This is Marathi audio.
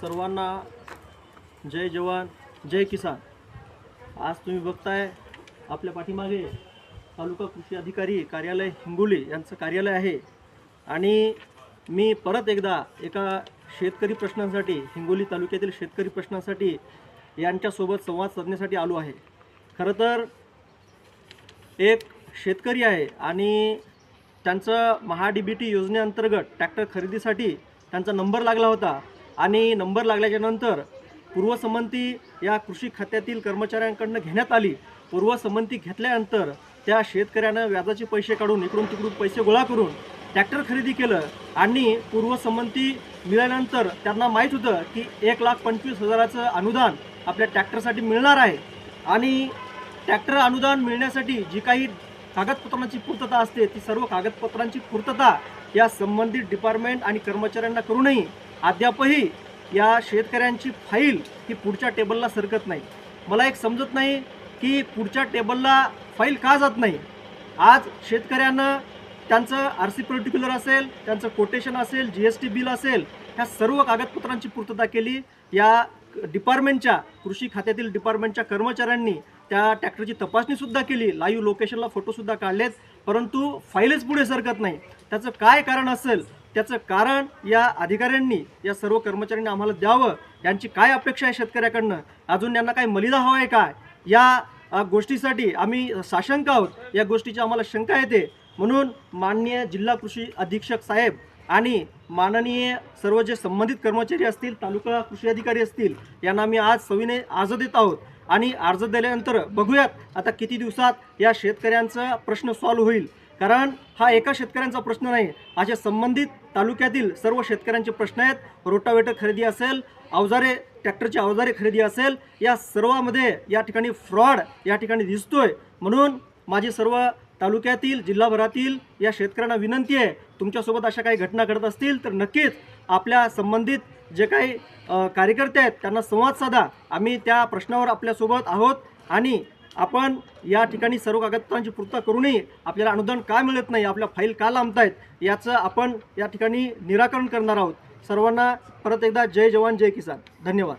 सर्वांना जय जवान जय किसान. आज तुम्ही बघताय आपल्या पाठीमागे तालुका कृषी अधिकारी कार्यालय हिंगोली यांचं कार्यालय आहे. आणि मी परत एकदा एका शेतकरी प्रश्नांसाठी हिंगोली तालुक्यातील शेतकरी प्रश्नांसाठी यांच्यासोबत संवाद साधण्यासाठी आलो आहे. खरं तर एक शेतकरी आहे आणि त्यांचं महा डी बी टी योजनेअंतर्गत ट्रॅक्टर खरेदीसाठी त्यांचा नंबर लागला होता. आणि नंबर लागल्याच्या नंतर पूर्वसंमती या कृषी खात्यातील कर्मचाऱ्यांकडनं घेण्यात आली. पूर्वसंमती घेतल्यानंतर त्या शेतकऱ्यानं व्याजाचे पैसे काढून इकडून तिकडून पैसे गोळा करून ट्रॅक्टर खरेदी केलं आणि पूर्वसंमती मिळाल्यानंतर त्यांना माहीत होतं की एक लाख पंचवीस हजाराचं अनुदान आपल्या ट्रॅक्टरसाठी मिळणार आहे. आणि ट्रॅक्टर अनुदान मिळण्यासाठी जी काही कागदपत्रांची पूर्तता असते ती सर्व कागदपत्रांची पूर्तता या संबंधित डिपार्टमेंट आणि कर्मचाऱ्यांना करूनही अद्यापही या शेतकऱ्यांची फाईल ही पुढच्या टेबलला सरकत नाही. मला एक समजत नाही की पुढच्या टेबलला फाईल का जात नाही. आज शेतकऱ्यांना त्यांचं आर सी पर्टिक्युलर असेल त्यांचं कोटेशन असेल जी एस टी बिल असेल ह्या सर्व कागदपत्रांची पूर्तता केली. या डिपार्टमेंटच्या कृषी खात्यातील डिपार्टमेंटच्या कर्मचाऱ्यांनी त्या ट्रॅक्टरची तपासणीसुद्धा केली. लाईव्ह लोकेशनला फोटोसुद्धा काढलेत. परंतु फाईलच पुढे सरकत नाही. त्याचं काय कारण असेल? त्याचं कारण या अधिकाऱ्यांनी या सर्व कर्मचाऱ्यांनी आम्हाला द्यावं. यांची काय अपेक्षा आहे शेतकऱ्याकडनं? अजून यांना काय मलिदा हवा आहे काय या गोष्टीसाठी आम्ही साशंक आहोत. या गोष्टीची आम्हाला शंका येते. म्हणून माननीय जिल्हा कृषी अधीक्षक साहेब आणि माननीय सर्व जे संबंधित कर्मचारी असतील तालुका कृषी अधिकारी असतील यांना आम्ही आज सविनय अर्ज देत आहोत. आणि अर्ज दिल्यानंतर बघूयात आता किती दिवसात या शेतकऱ्यांचा प्रश्न सॉल्व्ह होईल. कारण हा एका शेतकऱ्यांचा प्रश्न नाही. असे संबंधित तालुक्यातील सर्व शेतकऱ्यांचे प्रश्न आहेत. रोटावेटर खरेदी असेल अवजारे ट्रॅक्टरची अवजारे खरेदी असेल या सर्वामध्ये या ठिकाणी फ्रॉड या ठिकाणी दिसतोय. म्हणून माझी सर्व तालुक्यातील जिल्हाभरातील या शेतकऱ्यांना विनंती आहे तुमच्यासोबत अशा काही घटना घडत असतील तर नक्कीच आपल्या संबंधित जे काही कार्यकर्ते आहेत त्यांना संवाद साधा. आम्ही त्या प्रश्नावर आपल्यासोबत आहोत आणि आपण या ठिकाणी सर्व कागदपत्रांची पूर्तता करूनही आपल्याला अनुदान का मिळत नाही आपल्या फाईल का लांबतायत याचं आपण या ठिकाणी निराकरण करणार आहोत. सर्वांना परत एकदा जय जवान जय किसान. धन्यवाद.